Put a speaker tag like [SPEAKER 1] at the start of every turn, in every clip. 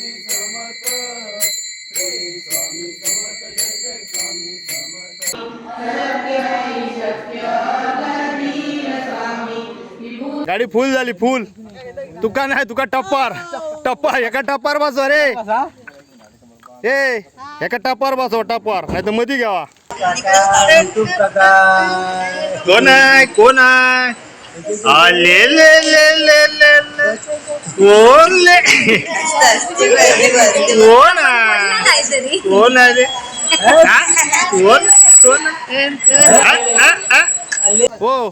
[SPEAKER 1] स्वामी समर्थ श्री स्वामी समर्थ जय जय स्वामी समर्थ.
[SPEAKER 2] गाडी फुल झाली फुल. तुका नाही तुका टप्पार. टप्पार एका टप्पार बसवा रे. ए एका टप्पार बसवा टप्पार. नाही तर मधी घ्यावा. कोण आहे? कोण आहे? आले ले ले ले ले. ले. कोण कोण आहे कोण कोण हो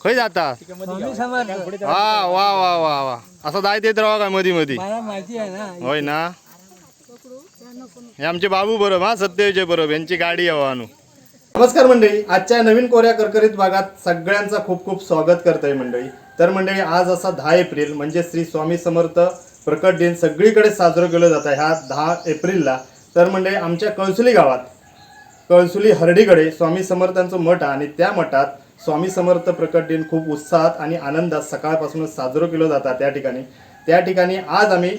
[SPEAKER 2] खय जाता वा वा वा वा वा असं जायत येत राहा काय मधी मधी होय ना हे आमचे बाबू बरोबर हा सत्यविजय बरोबर यांची गाडी हवा आणू नमस्कार मंडळी आजच्या नवीन कोऱ्या करकरीत भागात सगळ्यांचं खूप खूप स्वागत करतोय मंडळी तर मंडळी आज असा दहा एप्रिल म्हणजे श्री स्वामी समर्थ प्रकट दिन सगळीकडे साजरं केलं जातं आहे. ह्या दहा एप्रिलला. तर मंडळी आमच्या कळसुली गावात कळसुली हरडीकडे स्वामी समर्थांचं मठ आहे आणि त्या मठात स्वामी समर्थ प्रकट दिन खूप उत्साहात आणि आनंदात सकाळपासूनच साजरं केलं जातात त्या ठिकाणी. त्या ठिकाणी आज आम्ही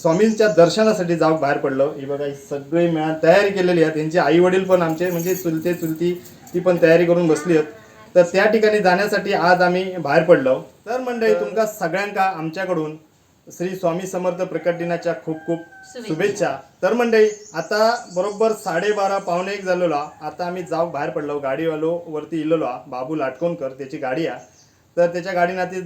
[SPEAKER 2] स्वामींच्या दर्शनासाठी जाऊ बाहेर पडलो. ही बघा ही सगळी मिळा तयारी केलेली आहे. त्यांचे आई वडील पण आमचे म्हणजे चुलते चुलती ती पण तयारी करून बसली आहेत. तर त्या ठिकाणी जाण्यासाठी आज आम्ही बाहेर पडलो. तर मंडळी तुमका सगळ्यांका आमच्याकडून श्री स्वामी समर्थ प्रकट दिनाच्या खूप खूप शुभेच्छा. तर मंडळी आता बरोबर साडेबारा पावणे एक झालेलो. आता आम्ही जाऊ बाहेर पडलो. गाडीवालो वरती इलेलो. बाबू लाटकोणकर त्याची गाडी आहे. तर त्याच्या गाडीना ती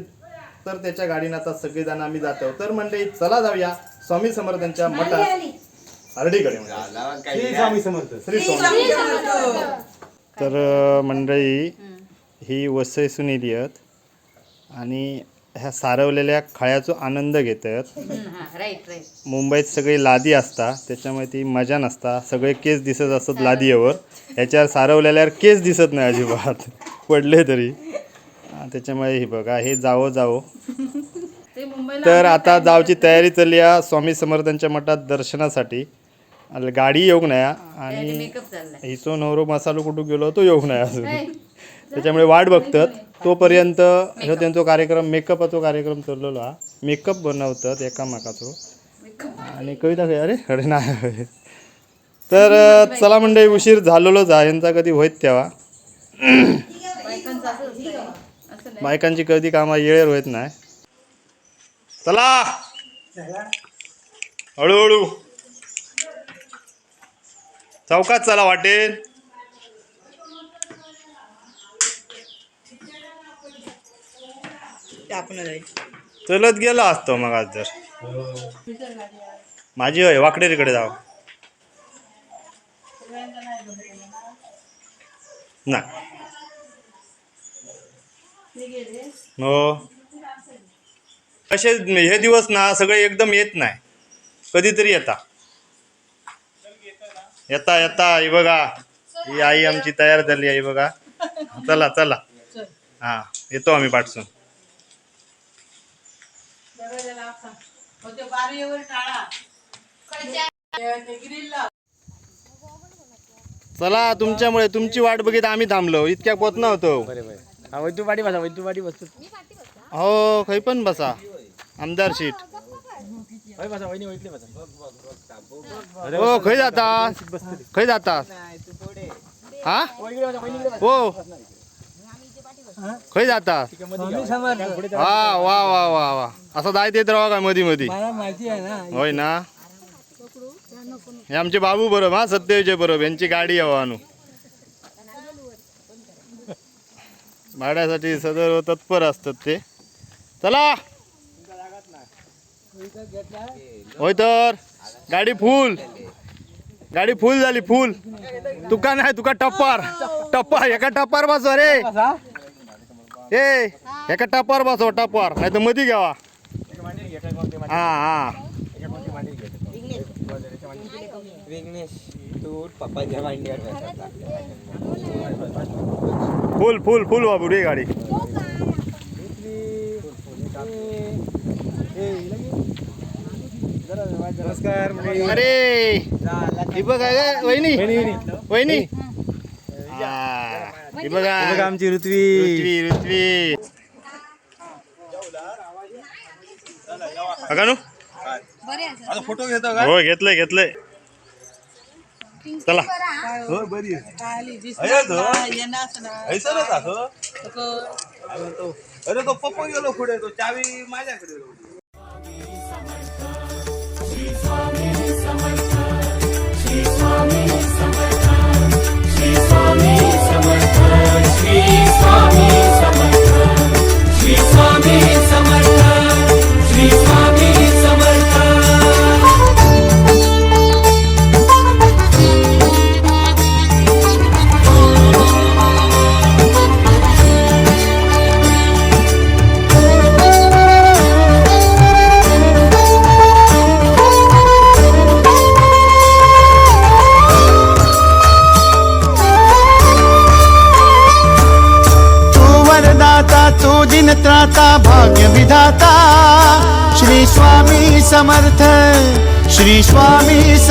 [SPEAKER 2] तर त्याच्या गाडीनं आता सगळेजण आम्ही जातो. तर मंडळी चला जाऊया स्वामी समर्थांच्या मठात. हरडीकडे. म्हणजे.
[SPEAKER 3] स्वामी समर्थ.
[SPEAKER 2] श्री स्वामी तर मंडळी ही वसई सुनीली आहेत. आणि ह्या सारवलेल्या खळ्याचो आनंद घेतात
[SPEAKER 4] राईट राईट
[SPEAKER 2] मुंबईत सगळी लादी असता त्याच्यामुळे ती मजा नसता. सगळे केस दिसत असतात लादीवर. ह्याच्यावर सारवलेल्यावर केस दिसत नाही अजिबात. पडले तरी. त्याच्यामुळे हे बघा हे जावं जावं. तर आता जावची तयारी चालली आहे स्वामी समर्थांच्या मठात दर्शनासाठी. गाडी येऊक नाही आणि हिचो नवरो मसालो कुठं गेलो तो येऊक नाही अजून त्याच्यामुळे वाट बघतात. तोपर्यंत ह्यो त्यांचा कार्यक्रम मेकअपाचो कार्यक्रम चाललेलो हा. मेकअप बनवतात एकामेकाचो. आणि कविता काय अरे अरे नाही तर चला म्हणजे उशीर झालेलोच आहे. यांचा कधी होईत तेव्हा.
[SPEAKER 4] बायकांची
[SPEAKER 2] कधी कामा येळेर होत नाही. चला. हळूहळू. चौकात चला वाटेल चलत गेला असतो मग आज जर माझी होय वाकडेरीकडे जाव. नाही. हो. कसे हे दिवस ना सगळे एकदम येत नाही. कधीतरी येता. येता येता ही बघा. ही आई आमची तयार झाली आहे बघा. चला चला. हा येतो आम्ही पाठसून चला तुमच्यामुळे तुमची वाट बघित आम्ही थांबलो. इतक्या पोत नव्हतो.
[SPEAKER 3] पाठी बसा वैद्यू पाठी बसतो.
[SPEAKER 2] हो खै पण बसा. आमदार सीट
[SPEAKER 3] होय बसा वहिनी वैद्य बसा.
[SPEAKER 2] हो खय जाता. खय जाता. हा? हो. खय जाता?
[SPEAKER 3] स्वामी समर्थ.
[SPEAKER 2] वा वा वा वा वा. असं जायत येत राहा काय मधी मधी?
[SPEAKER 3] मला माहिती आहे ना.
[SPEAKER 2] होय ना? हे आमचे बाबू बरोबर हा सत्यविजय बरोबर यांची गाडी यावं आणू भाड्यासाठी सदर तत्पर असतात ते. चला! होय तर गाडी फुल. गाडी फुल झाली फुल. तुका नाही तुका टप्पार. टप्पार एका टप्पार बसवा रे ए एका टप्पार बसवा टप्पार नाही तर मधी घ्यावा. हा हा. फुल फुल फुल बाबू रे गाडी.
[SPEAKER 3] नमस्कार
[SPEAKER 2] अरे ही बघा वहिनी. वहिनी हा, ही बघा.
[SPEAKER 3] आमची ऋत्वी.
[SPEAKER 2] ऋत्वी ऋत्वी. अगानु.
[SPEAKER 1] आता फोटो घेतो का?
[SPEAKER 2] हो घेतलंय घेतलंय. चला.
[SPEAKER 1] हो? बरी अरे तो. ऐसा ना दाखव अरे तो पप्पा गेलो पुढे. तो चावी माझ्याकडे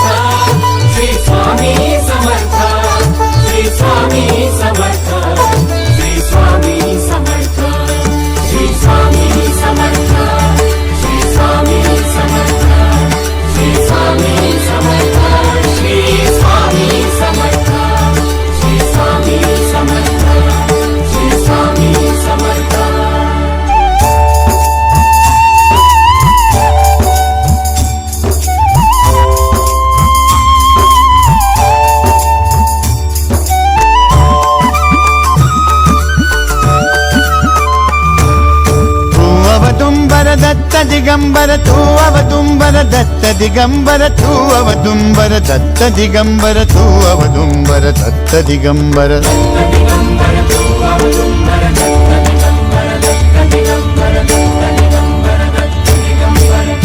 [SPEAKER 5] तू ദിഗംബര തൂവവ തുംബര ദത്ത ദിഗംബര തൂവവ തുംബര ദത്ത ദിഗംബര തൂവവ തുംബര ദത്ത ദിഗംബര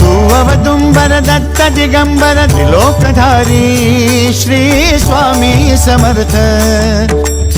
[SPEAKER 5] തൂവവ തുംബര ദത്ത ദിഗംബര ത്രിലോകധാരി ശ്രീ സ്വാമി സമർത്ഥ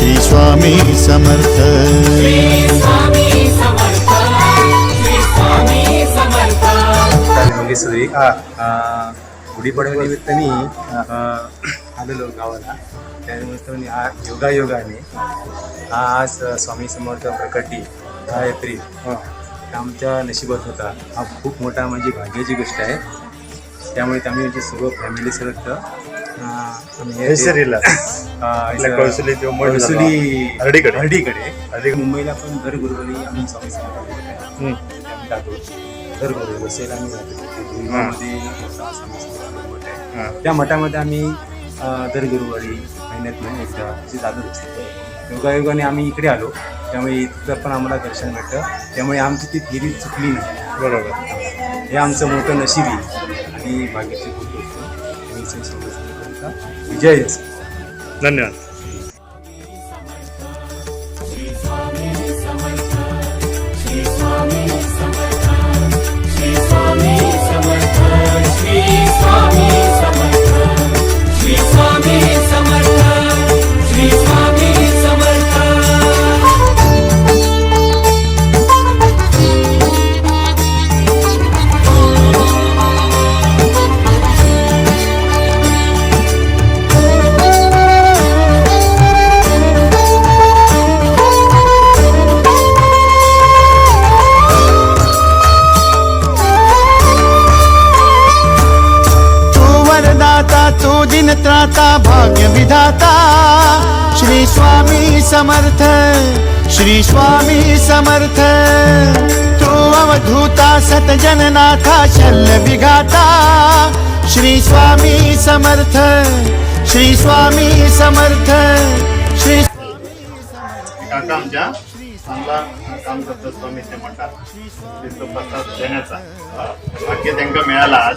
[SPEAKER 5] श्री स्वामी समर्थ।
[SPEAKER 6] मुली सुद्धा गुढीपाडव्यानिमित्ताने अं, आलेलो गावाला. त्यानिमित्ताने हा योगायोगाने हा आज स्वामी समर्थ प्रकटी हा एप्रिल. आमच्या नशिबात होता. हा खूप मोठा म्हणजे भाग्याची गोष्ट आहे. त्यामुळे आम्ही म्हणजे सर्व फॅमिली सगळं
[SPEAKER 2] हेसरीला. आपल्या कळसुली जो मठ झाला.
[SPEAKER 6] कळसुली
[SPEAKER 2] हर्डीकडे.
[SPEAKER 6] हर्डीकडे हर्डी मुंबईला पण दर गुरुवारी आम्ही स्वामी समर्थ
[SPEAKER 2] हम्म.
[SPEAKER 6] आम्ही जातो दर गुरुवारी वसईला आम्ही जातो. तिथे गुरुवारमध्ये मोठा स्वामी समर्थ मठ आहे
[SPEAKER 2] हा.
[SPEAKER 6] त्या मठामध्ये आम्ही अं, दर गुरुवारी महिन्यात एकदा अशी जातच असतो. योगायोगाने आम्ही इकडे आलो. त्यामुळे इथं पण आम्हाला दर्शन भेटतं त्यामुळे आमची ती फेरी चुकली नाही.
[SPEAKER 2] बरोबर.
[SPEAKER 6] हे आमचं मोठं नशीब आहे. आणि बाकीची गोष्ट
[SPEAKER 5] ವಿಜಯ ಧನ್ಯವಾದ समर्थ। तू अवधूता सतजननाथा शल्य विघाता। श्री स्वामी समर्थ श्री स्वामी समर्थ श्री
[SPEAKER 2] काका आमच्या चांगला काम करतो स्वामीच्या मठात तीर्थप्रसाद देण्याचा. भाग्य त्यांना मिळाला आज.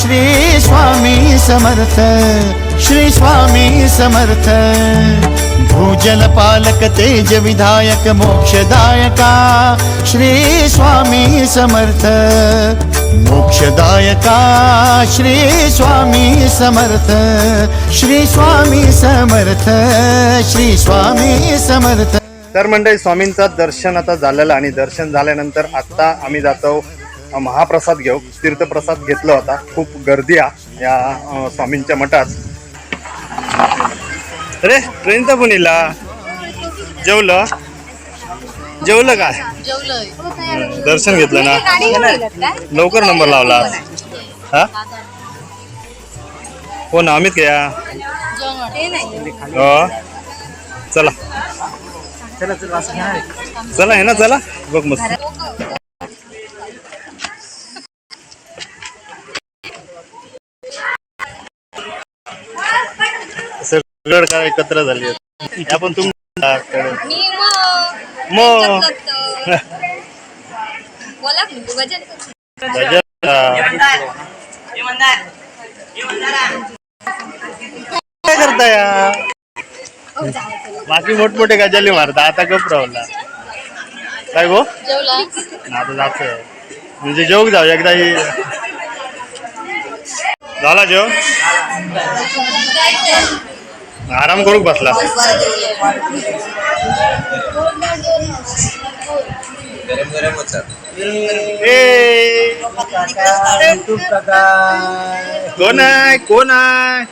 [SPEAKER 5] श्री स्वामी समर्थ श्री स्वामी समर्थ. भूजल पालक तेज विधायक मोक्षदायका श्री स्वामी समर्थ. मोक्षदायका श्री स्वामी समर्थ श्री स्वामी समर्थ श्री स्वामी समर्थ.
[SPEAKER 2] तर मंडळी स्वामींचं दर्शन आता झालेलं आणि दर्शन झाल्यानंतर आता आम्ही जातो महाप्रसाद घेऊ. तीर्थप्रसाद घेतला होता. खूप गर्दी आहे या अ, स्वामींच्या मठात. अरे ट्रेनचा पण इला जेवलं? जेवलं काय? दर्शन घेतलं ना? लवकर नंबर लावला. हा? हो ना अमित या हो. चला. चला आहे ना चला. बघ मस्त. सगळं काय एकत्र झाली आहेत. आपण तुमच्या
[SPEAKER 7] मी मग.
[SPEAKER 2] मग.
[SPEAKER 7] बोला की तू गजल कर.
[SPEAKER 2] भजन, काय करताय? या? बाकी मोठमोठे गजाली मारता आता गप रावला काय गो?
[SPEAKER 7] जेवला.
[SPEAKER 2] आता जातोय. म्हणजे जेवक जाऊ एकदा ही. झाला जेव आराम करूक बसला. ए. कोण आहे कोण आहे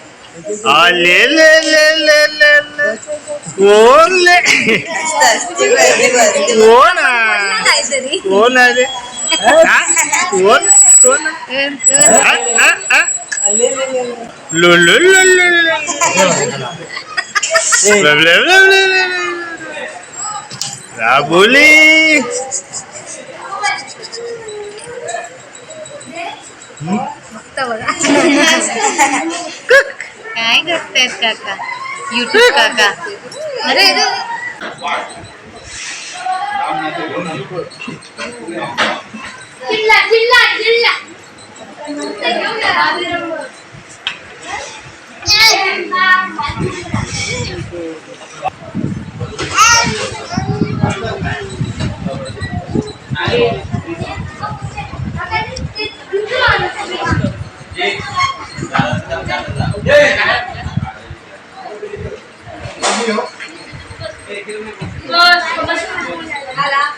[SPEAKER 2] आले ले ले ले ले ले. कोण ले? कोण आहे? कोण?
[SPEAKER 7] काहीतरी
[SPEAKER 2] कोण राबोली
[SPEAKER 8] काय करतायत काका?
[SPEAKER 7] युट्यूब काका. अरे. चिल्ला चिल्ला चिल्ला. Terus, kebetulan. Alah.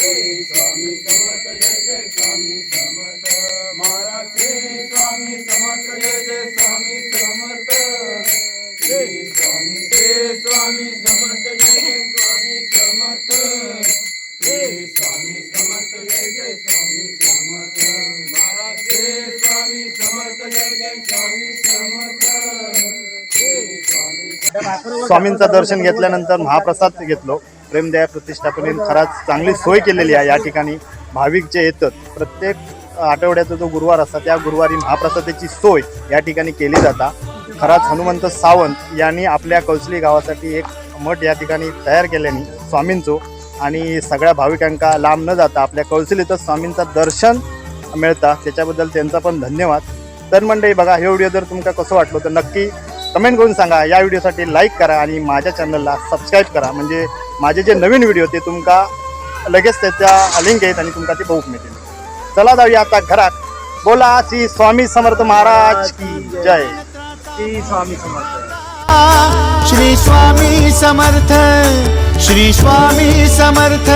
[SPEAKER 2] आहे रे हा? कोण कोण आहे? हा? हा? हा? लो लो लो लो लो. लो, लो, लो, लो, लो, लो. राबोली
[SPEAKER 7] स्वामी समर्थ
[SPEAKER 4] जय करतायत स्वामी युट्यूब काका अरे
[SPEAKER 2] स्वामींचं दर्शन घेतल्यानंतर महाप्रसाद घेतलो प्रेमदया प्रतिष्ठापनेने खराच चांगली सोय केलेली आहे या ठिकाणी. भाविक जे येतात प्रत्येक आठवड्याचा जो गुरुवार असता त्या गुरुवारी महाप्रसादाची सोय या ठिकाणी केली जाता. खराच हनुमंत सावंत यांनी आपल्या कौसली गावासाठी एक मठ या ठिकाणी तयार केल्याने स्वामींचो आणि सगळ्या भाविकांका लांब न जाता आपल्या कौसलीतच स्वामींचं दर्शन मिळता. त्याच्याबद्दल त्यांचा पण धन्यवाद. तर मंडळी बघा हे व्हिडिओ जर तुमका कसं वाटलं तर नक्की कमेंट करून सांगा. या व्हिडिओसाठी लाईक करा आणि माझ्या चॅनलला सबस्क्राईब करा. म्हणजे माझे जे नवीन व्हिडिओ ते तुमका लगेच त्याच्या लिंक आहेत आणि तुमका ते बघूक मिळतील. चला जाऊया आता घरात. बोला श्री स्वामी समर्थ महाराज की जय.
[SPEAKER 5] श्री स्वामी समर्थ. श्री स्वामी समर्थ.